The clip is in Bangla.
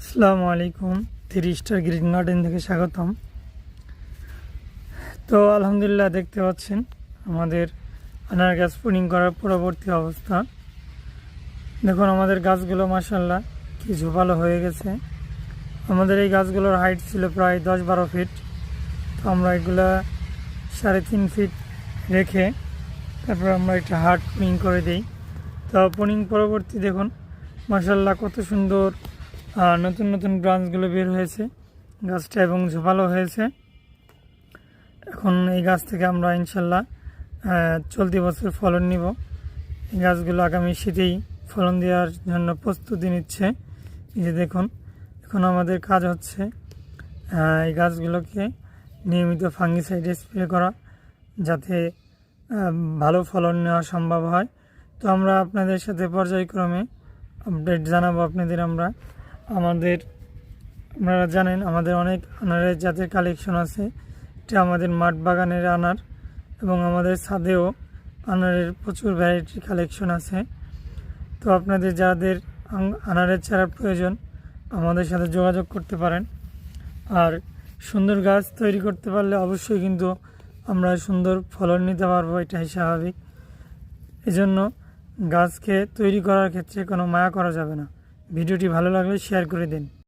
আসসালামু আলাইকুম থ্রি স্টার গ্রিন গার্ডেন থেকে স্বাগতম। তো আলহামদুলিল্লাহ দেখতে পাচ্ছেন, আমাদের আনার গাছ পুনিং করার পরবর্তী অবস্থা। দেখুন, আমাদের গাছগুলো মাসাল্লাহ কি ঝোপালো হয়ে গেছে। আমাদের এই গাছগুলোর হাইট ছিল প্রায় দশ বারো ফিট তো আমরা এগুলা সাড়ে তিন ফিট রেখে তারপর আমরা একটা হার্ট পুনিং করে দিই। তো পুনিং পরবর্তী দেখুন মাসাল্লাহ কত সুন্দর নতুন নতুন ব্রাঞ্চগুলো বের হয়েছে। গাছটা এবং ঝোপালো হয়েছে। এখন এই গাছ থেকে আমরা ইনশাল্লাহ চলতি বছর ফলন নিব। এই গাছগুলো আগামী শীতেই ফলন দেওয়ার জন্য প্রস্তুতি নিচ্ছে। এই যে দেখুন, এখন আমাদের কাজ হচ্ছে এই গাছগুলোকে নিয়মিত ফাঙ্গিসাইড স্প্রে করা যাতে ভালো ফলন নেওয়া সম্ভব হয়। তো আমরা আপনাদের সাথে পর্যায়ক্রমে আপডেট জানাব আপনাদের আমরা। আমাদের, আপনারা জানেন আমাদের অনেক আনারের জাতের কালেকশন আছে। এটা আমাদের মাঠ বাগানের আনার এবং আমাদের ছাদেও আনারের প্রচুর ভ্যারাইটির কালেকশন আছে। তো আপনাদের যাদের আনারের চারা প্রয়োজন, আমাদের সাথে যোগাযোগ করতে পারেন। আর সুন্দর গাছ তৈরি করতে পারলে অবশ্যই কিন্তু আমরা সুন্দর ফলন নিতে পারব, এটাই স্বাভাবিক। এজন্য গাছকে তৈরি করার ক্ষেত্রে কোনো মায়া করা যাবে না। ভিডিওটি ভালো লাগলে শেয়ার করে দিন।